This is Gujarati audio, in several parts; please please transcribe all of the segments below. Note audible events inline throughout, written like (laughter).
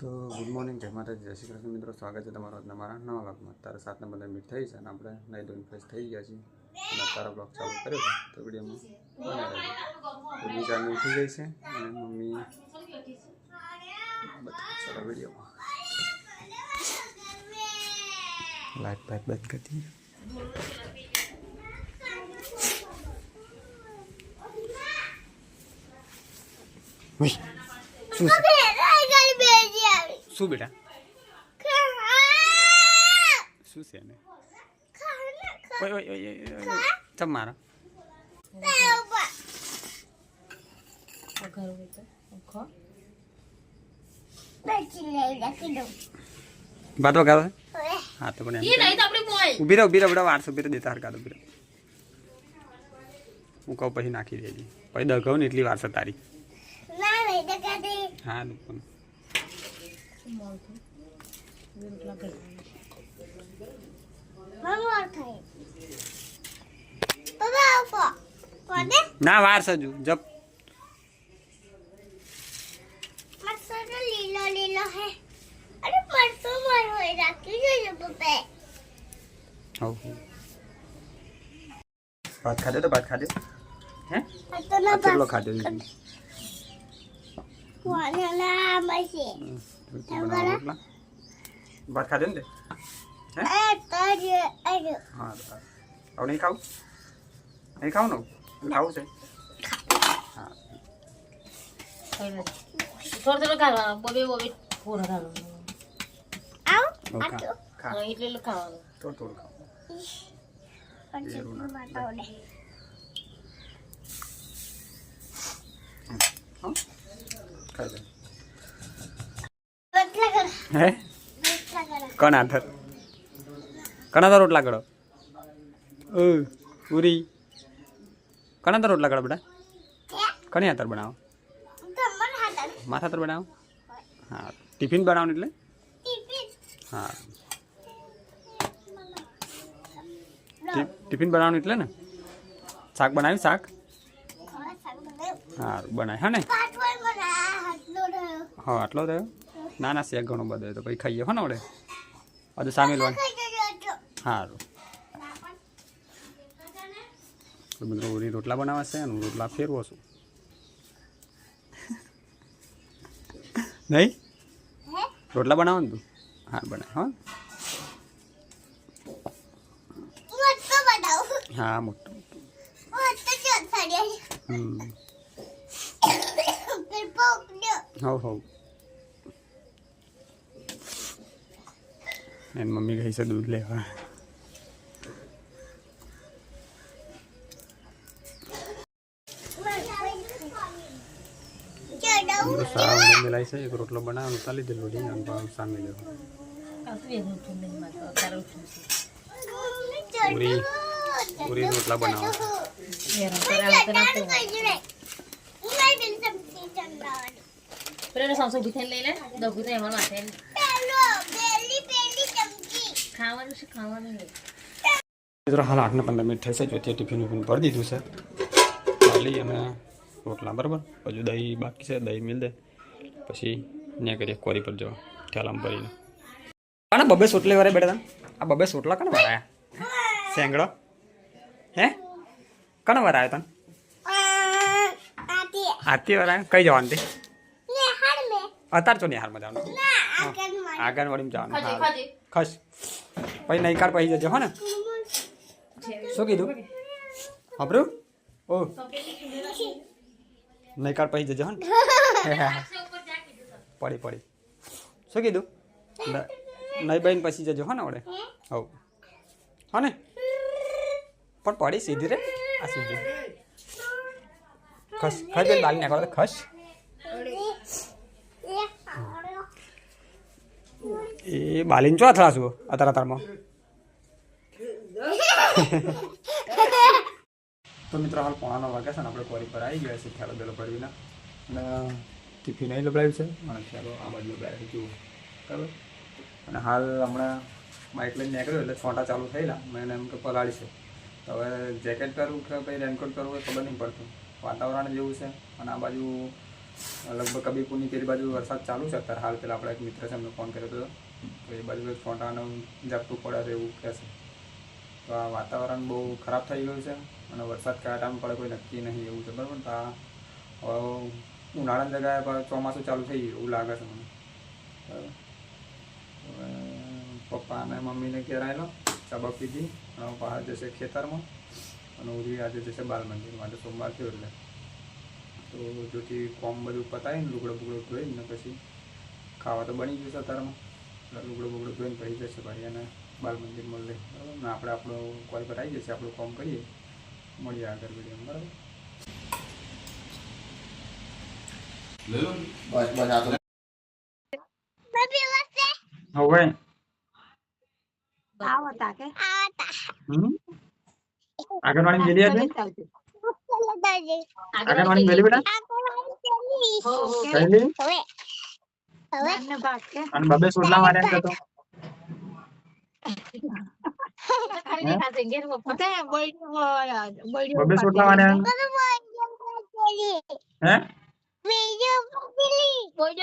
તો ગુડ મોર્નિંગ, જય માતાજી, જય શ્રી કૃષ્ણ મિત્રો, સ્વાગત છે તમારો આજના મારા નવા બ્લોગમાં અત્યારે સાતને બધા મિનિટ થઈ છે અને આપણે નહીં ધોઈને ફ્રેશ થઈ ગયા છીએ. અને તારો બ્લોગ ચાલુ કર્યો છે, તો વિડીયોમાં તો બીજાને ઉઠી ગઈ છે અને મમ્મી ચાલો વિડીયોમાં. લાઈટ બાઇટ બંધ કરી છે? શું બેટા? શું છે ને ઓય ઓય ઓય ઓય, ઓય મારો? બાતો ગાવે હા તો પણ એમ ઊભી રહો ઊભી રહો બેટા વારસો ઊભી રહો દેતા હરકા રહો. હું કહું પછી નાખી દેજે. પછી દગાવ ને એટલી વારસો તારી. હા પણ ના વાર સજુ જપ. લીલો લીલો હે અરે પરસો માર હોય રાખી જોઈએ પપ્પા હવ. ભાત ખાધો તો ભાત ખાધો? હે? તો ના મસી રોટલા ભાત ખાધો ને તે હે હવે નહીં ખાવું નહીં ખાવું ને ખાવું છે હા થોડું થોડું ખાવાનું બોબે બોબે પૂરો ખાવાનું આવ ખા એટલે ખાવાનું થોડું થોડું ખાવું પરસો માતાઓને હા ખાઈ લે રોટલા કર હે? રોટલા કર કોણ આથર કણા તો રોટલા કરો. પૂરી. કણા તો રોટલા કરો બેટા. કણી આતર બનાવો? માથા તર બનાવો? હા ટિફિન બનાવો એટલે? હા. ટિફિન બનાવવાનું એટલે ને? શાક બનાવ્યું? શાક? હા બનાવ્યું હા ને? હા આટલો થયો ના ના શેક ઘણો બધો તો પછી ખાઈએ. હોને વડે હજુ સામેલ હોય સારું મિત્રો ઓરી રોટલા બનાવવા છે અને હું રોટલા ફેરવો છું. નહીં? રોટલા બનાવો ને તું. હા બનાવ હા. હા મોટું. હમ. (coughs) હો પોકડ્યો હવ હવ એની મમ્મી ગઈ છે દૂધ લેવા સાવ મેલાઈ છે એક રોટલો બનાવવાનો ચાલી દે લોડી અને પાછું સામે લેવો પૂરી પૂરી રોટલા બનાવો લઈ લે દગુ તો એમાં માથે ખાવાનું છે ખાવાનું મિત્રો હાલ આઠને પંદર મિનિટ થશે જો ત્યાં ટિફિન વિફિન ભરી દીધું છે. ખાલી અને રોટલા બરાબર? હજુ દહીં બાકી છે દહીં મિલ દે. પછી ત્યાં કરીએ કોરી પર જવા ઠેલામ ભરીને. કાના બબે સોટલે તને? આ બબે સોટલા કને વાળાયા સેંગડો હે? કને વાળાયો તને? આરતી વાળા? કઈ જવાનું તે? અત્યારે તો નિહારમાં જવાનું? આંગણવાડીમાં જવાનું ખાજે હા ખાજે. ખસ. પછી નહીં કાઢ, પછી જજો, હો ને. શું કીધું? હબરું? ઓ નહીં કાઢ, પછી જજો, હો ને. પડી પડી. શું કીધું? નહીં બહેન, પછી જજો, હો ને વડે હવ. હો ને. પણ પડી સીધી રે. આ સીધી. ખસ ખસ બેન બાલી નાખો ખસ. એ બાલીન ચો અથડાશું? અતાર અત્યારમાં તો મિત્રો હાલ પોણાનો વાગે છે ને આપણે કોરી પર આવી ગયા છે ખ્યાલો બેલો ભરવીને. અને ટિફિન અહીં લબડાવ્યું છે. અને ખ્યાલો આ બાજુ લબડાવ્યું જુઓ. બરાબર? અને હાલ હમણાં બાઇક લઈને નીકળ્યો એટલે છોટા ચાલુ થયેલા. મેં એને એમ કે પલાળી છે. તો હવે જેકેટ પહેરવું કે પછી રેનકોટ પહેરવું એ ખબર નહીં પડતું. વાતાવરણ જેવું છે. અને આ બાજુ, લગભગ કબીપુરની પેલી બાજુ વરસાદ ચાલુ છે. અત્યારે હાલ પેલા આપણા એક મિત્ર છે એમને ફોન કર્યો હતો તો એ બાજુ છોટાનું ઝાપટું પડે એવું કહે છે. તો આ વાતાવરણ બહુ ખરાબ થઈ ગયું છે અને વરસાદ કયા ટાઈમ પડે કોઈ નક્કી નહીં એવું છે, બરાબર? તો આ ઉનાળાની જગ્યાએ પણ ચોમાસું ચાલુ થઈ ગયું એવું લાગે છે મને. પપ્પા અને મમ્મીને ઘેર આવેલો ચા પીધી અને બહાર જશે ખેતરમાં. અને ઉરી આજે જશે બાલ મંદિર માટે સોમવાર થયો એટલે. તો જોથી કોમ બધું પતાવીને લુગડો બુગડો ધોઈને પછી ખાવા તો બની ગયું છે અત્યારમાં લુગડો બુગડો ધોઈને પડી જશે ભાઈ અને બાલ મંદિર મળે બરાબર ને આપણે આપણો કોલ પર આવી જશે આપણું કોમ કરીએ. મળીએ આગળ વીડિયો બરાબર? બસ બસ આ તો હવે આગળવાણી આગળવાણી બેટા? હવે હવે. અને બબે સોટલા માર્યા તો?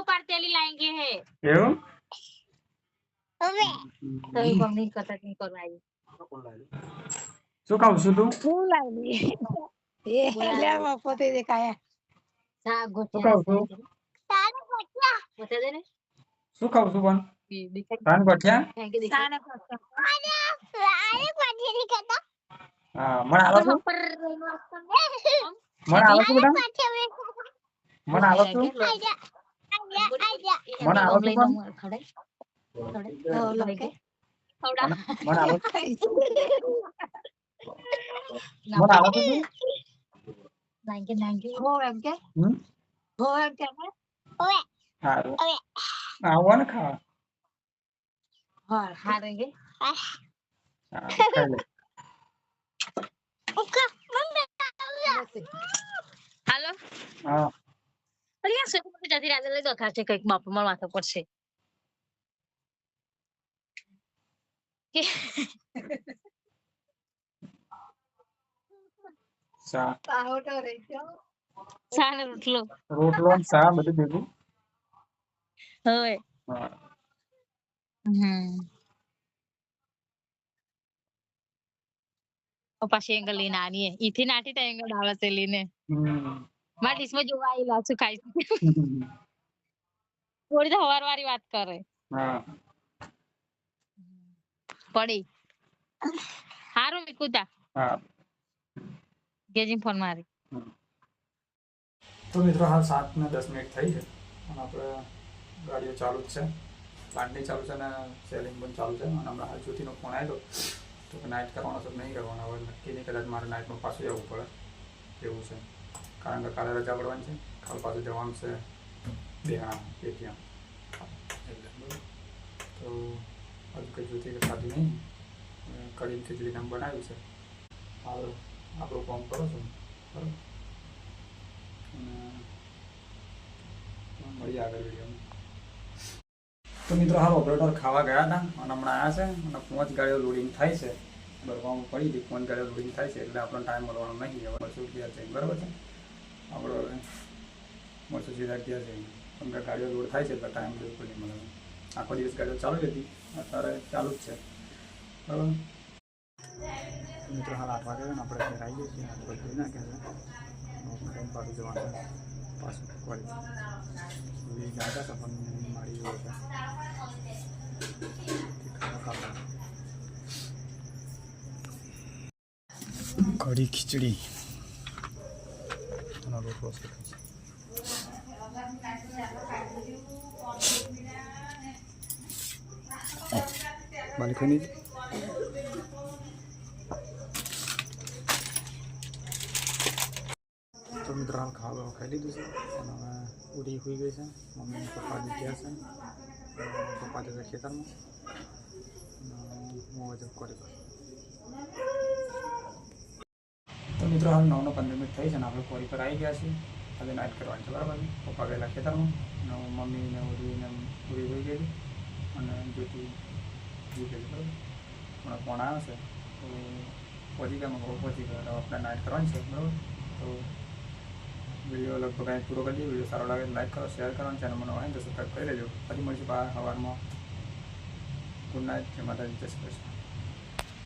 ઉપર તેલી લાएंगे હે? એવું? હવે. તો એ મમ્મી કથા નહીં કરવા શું ખાવ છું તું? શું લાવી? એ લે પોતે દેખાયા સા ગોઠિયા પોતે દે ને. શું ખાવ છું પણ? દેખાય તાન ગોઠિયા કે દેખાય અરે અરે પાછી કહેતા હા મને આલો છું મને આલો છું બેટા મને આલો છું આજા આજા આજા મને આવો તો ખડે ખડે મને આલો મને આલો છું નાંગે નાંગે હો એમ કે હો એમ કે ને હવે સારું હવે આવો ને ખાવા હા હારેંગે હા, ખાઈ લે ઉકા મમ્મી હાલો હા અરે સુખ જતી રાતે લઈ દો થાશે કંઈક બાપ માર માથા પડશે ચા સાને રોટલો રોટલો સા બધું ભેગું હવે હા હમ પાછી એંગલ લઈને આની ઈથી નાટી તા એંગલ આવે છે લઈને હમ મારા ડીશમાં જોવા આવેલા છું ખાઈ થોડી તો હવાર વાળી વાત કરે હા પડી હારું મીકુતા હા ગેજી ફોન મારી તો મિત્રો હાલ સાત ને દસ મિનિટ થઈ છે અને આપણે ગાડીઓ ચાલુ જ છે પ્લાન્ટની ચાલુ છે ને સેલિંગ પણ ચાલુ છે. અને હમણાં હાલ જ્યોતિનો ફોન આવ્યો તો કે નાઇટ કરવાનો છે નહીં કરવાનો હવે નક્કી નહીં કદાચ મારે નાઇટમાં પાછું જવું પડે. એવું છે. કારણ કે કાલે રજા પડવાની છે. કાલ પાછું જવાનું છે બેહાણા પેટીએમ એટલે બરાબર. તો હજુ કંઈ જ્યોતિ કે ખાધી નહીં. કરીને ખીચડી નામ બનાવ્યું છે. હાલ આપણું કામ કરો છો. બરાબર. અને મળીએ આગળ વિડીયોમાં તો મિત્રો હાલ ઓપરેટર ખાવા ગયા હતા અને હમણાં આવ્યા છે અને પાંચ ગાડીઓ લોડિંગ થાય છે. બરવામાં પડી હતી, પાંચ ગાડીઓ લોડિંગ થાય છે એટલે આપણને ટાઈમ મળવાનો નહીં હવે. મળશું ત્યાં છે, બરાબર છે? આપણે હવે મળશું સીધા ત્યાં છે. કેમ ગાડીઓ લોડ થાય છે એટલે ટાઈમ બિલકુલ નહીં મળે. આખો દિવસ ગાડીઓ ચાલુ હતી. અત્યારે ચાલુ જ છે. બરાબર? મિત્રો હાલ આઠ વાગે આપણે ઘરે આવીએ છીએ. આઠ વાગે નાખ્યા છે જવાનું છે પાછું કોલેજ એ ગયા હતા પણ મારી હોય છે ખાવા ખાવા કઢી ખીચડી અને રોટલો છે બાલ્કની તો મિત્રો હાલ ખાવા બાવા ખાઈ લીધું છે અને હવે ઉડી હોઈ ગઈ છે મમ્મી પપ્પા ગયા છે પપ્પા જશે ખેતરમાં અને હું હજુ કરી તો મિત્રો હાલ નવનો પંદર મિનિટ થઈ છે ને આપણે કોરી પર આવી ગયા છીએ આજે નાઇટ કરવાની છે બરાબર પપ્પા ગયેલા ખેતરમાં અને મમ્મી ને ઉડી ઉડી હોઈ ગયેલી અને જ્યોતિ જોઈ ગયેલી બરાબર હમણાં ફોન આવ્યો છે તો પહોંચી ગયા મગો પહોંચી ગયા આપણે નાઇટ કરવાની છે બરાબર તો વીડિયો લગભગ અહીં પૂરો કરી દઈએ વીડિયો સારો લાગે લાઈક કરો શેર કરો અને ચેનલ મને હોય તો સબસ્ક્રાઈબ કરી લેજો ફરી મળીશું બહાર સવારમાં ગુડ નાઇટ જય માતાજી જય શ્રી કૃષ્ણ